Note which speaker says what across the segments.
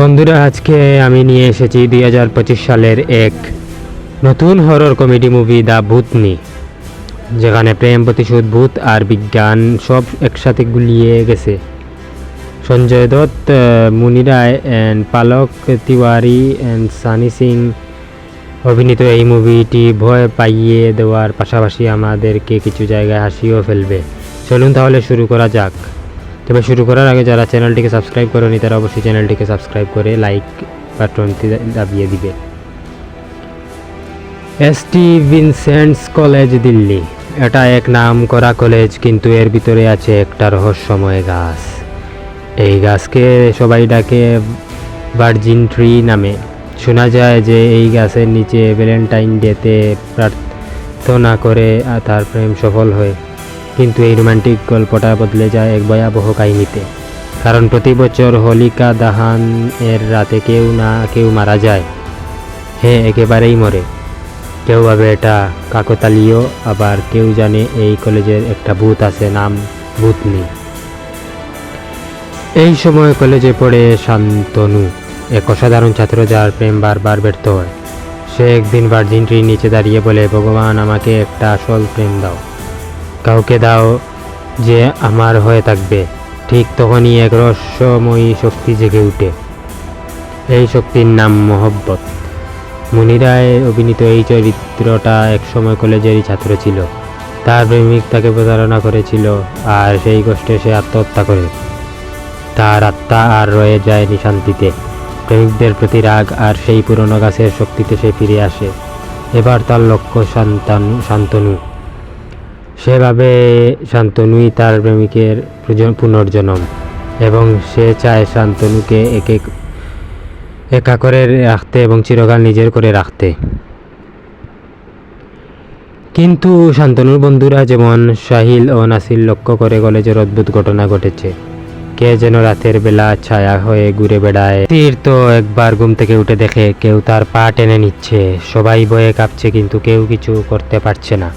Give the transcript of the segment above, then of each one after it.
Speaker 1: বন্ধুরা, আজকে আমি নিয়ে এসেছি দুই হাজার পঁচিশ সালের এক নতুন horror comedy movie the Bhootni যেখানে প্রেম প্রতিশোধ, ভূত আর বিজ্ঞান সব একসাথে গুলিয়ে গেছে। সঞ্জয় দত্ত মুনি রায় অ্যান্ড পালক তিওয়ারি অ্যান্ড সানি সিং অভিনীত এই মুভিটি ভয় পাইয়ে দেওয়ার পাশাপাশি আমাদেরকে কিছু জায়গায় হাসিও ফেলবে। চলুন তাহলে শুরু করা যাক। তবে শুরু করার আগে যারা চ্যানেলটিকে সাবস্ক্রাইব করেনি, তারা অবশ্যই চ্যানেলটিকে সাবস্ক্রাইব করে লাইক বাটনটি দাবিয়ে দিবে। S T Vincent's college Delhi. এটা এক নাম করা কলেজ কিন্তু এর ভিতরে আছে একটা রহস্যময় গাছ। এই গাছকে সবাই ডাকে ভার্জিন ট্রি নামে। শোনা যায় যে এই গাছের নিচে ভ্যালেন্টাইন ডেতে প্রার্থনা করে তার প্রেম সফল হয় কিন্তু এই রোমান্টিক গল্পটা বদলে যায় এক ভয়াবহ কাহিনীতে। কারণ প্রতি বছর হোলিকা দাহান এর রাতে কেউ না কেউ মারা যায়। হ্যাঁ একেবারেই মরে। কেউ ভাবে এটা কাকতালীয়, আবার কেউ জানে এই কলেজের একটা ভূত আছে, নাম ভূতনি। এই সময় কলেজে পড়ে শান্তনু, এক অসাধারণ ছাত্র যার প্রেম বারবার ব্যর্থ হয়। সে একদিন ভার্জিন ট্রির নিচে দাঁড়িয়ে বলে, ভগবান, আমাকে একটা আসল প্রেম দাও। কাউকে দাও যে আমার হয়ে থাকবে। ঠিক তখনই এক রহস্যময়ী শক্তি জেগে উঠে। এই শক্তির নাম মহব্বত। মুনিরায় অভিনীত এই চরিত্রটা একসময় কলেজেরই ছাত্র ছিল। তার প্রেমিক তাকে প্রতারণা করেছিল আর সেই কষ্টে সে আত্মহত্যা করে। তার আত্মা আর রয়ে যায়নি শান্তিতে প্রেমিকদের প্রতি রাগ আর সেই পুরনো গাছের শক্তিতে সে ফিরে আসে। এবার তার লক্ষ্য শান্তানু শান্তনু। সেভাবে শান্তনুই তার প্রেমিকের পুনর্জন্ম এবং সে চায় শান্তনুকে এক এক একা করে রাখতে এবং চিরকাল নিজের করে রাখতে। কিন্তু শান্তনুর বন্ধুরা যেমন সাহিল ও নাসির লক্ষ্য করে কলেজের অদ্ভুত ঘটনা ঘটেছে। কে যেন রাতের বেলা ছায়া হয়ে ঘুরে বেড়ায়। তীর তো একবার ঘুম থেকে উঠে দেখে কেউ তার পা টেনে নিচ্ছে। সবাই বয়ে কাঁপছে কিন্তু কেউ কিছু করতে পারছে না।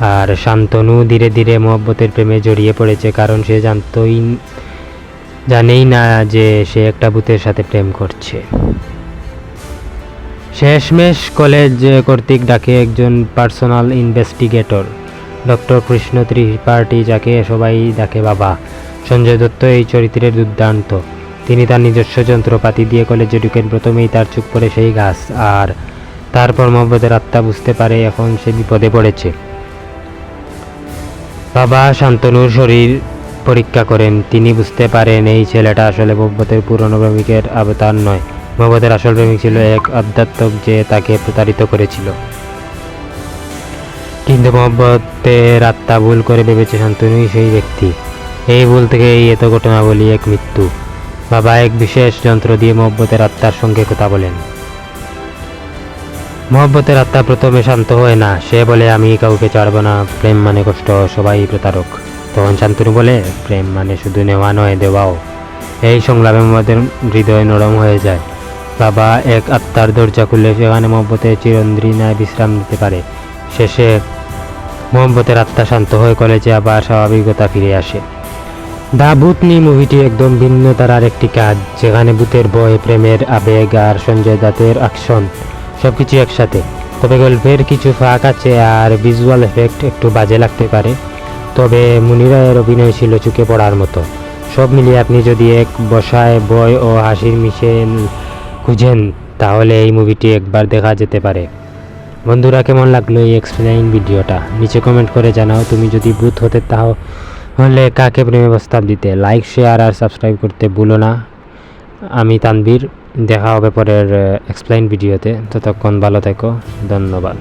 Speaker 1: আর শান্তনু ধীরে ধীরে মহব্বতের প্রেমে জড়িয়ে পড়েছে, কারণ সে জানতই, জানেই না যে সে একটা ভূতের সাথে প্রেম করছে। শেষমেশ কলেজ কর্তৃক ডাকে একজন personal investigator, doctor Krishna Tripathi, যাকে সবাই ডাকে বাবা। সঞ্জয় দত্ত এই চরিত্রের দুর্দান্ত। তিনি তার নিজস্ব যন্ত্রপাতি দিয়ে কলেজে ঢুকেন, প্রথমেই তার চুপ পড়ে সেই গাছ, আর তারপর মোহাম্মদের আত্মা বুঝতে পারে এখন সে বিপদে পড়েছে। বাবা শান্তনুর শরীর পরীক্ষা করেন। তিনি বুঝতে পারেন এই ছেলেটা আসলে মোহব্বতের পুরনো প্রেমিকের অবতার নয়। মোহব্বতের আসল প্রেমিক ছিল এক আধ্যাত্মক যে তাকে প্রতারিত করেছিল। কিন্তু মোহব্বতের আত্মা ভুল করে ভেবেছে শান্তনুই সেই ব্যক্তি। এই ভুল থেকে এই এত ঘটনাবলী, এক মৃত্যু। বাবা এক বিশেষ যন্ত্র দিয়ে মোহব্বতের আত্মার সঙ্গে কথা বলেন। মহব্বতের আত্মা প্রথমে শান্ত হয় না। সে বলে, আমি কাউকে ছাড়বো না। প্রেম মানে কষ্ট, সবাই প্রতারক। তখন শান্তনু বলে, প্রেম মানে শুধু নেওয়া নয়, দেওয়াও। এই সংলাপে আমাদের হৃদয় নরম হয়ে যায়। বাবা এক আত্মার দরজা খুললে সেখানে মহব্বতের চিরন্দ্রিনায় বিশ্রাম নিতে পারে। শেষে মহব্বতের আত্মা শান্ত হয়ে কলেজে আবার স্বাভাবিকতা ফিরে আসে। দা ভূতনি মুভিটি একদম ভিন্ন তার একটি কাজ, যেখানে ভূতের ভয় প্রেমের আবেগ আর সঞ্জয় দাতের অ্যাকশন সব কিছু একসাথে। তবে গল্পের কিছু ফাঁক আছে আর ভিজুয়াল এফেক্ট একটু বাজে লাগতে পারে। তবে মুনিরায়ের অভিনয় ছিল চুকে পড়ার মতো। সব মিলিয়ে আপনি যদি এক বসায় বয় ও হাসির মিশে খুঁজেন, তাহলে এই মুভিটি একবার দেখা যেতে পারে। বন্ধুরা, কেমন লাগল এই এক্সপ্লেইন ভিডিওটা নিচে কমেন্ট করে জানাও। তুমি যদি ভূত হতে তাও হলে কাকে প্রেমে প্রস্তাব দিতে? লাইক শেয়ার আর সাবস্ক্রাইব করতে ভুলো না। আমি তানবীর দেখা হবে পরের এক্সপ্লেইন ভিডিওতে ততক্ষণ ভালো থেকো ধন্যবাদ।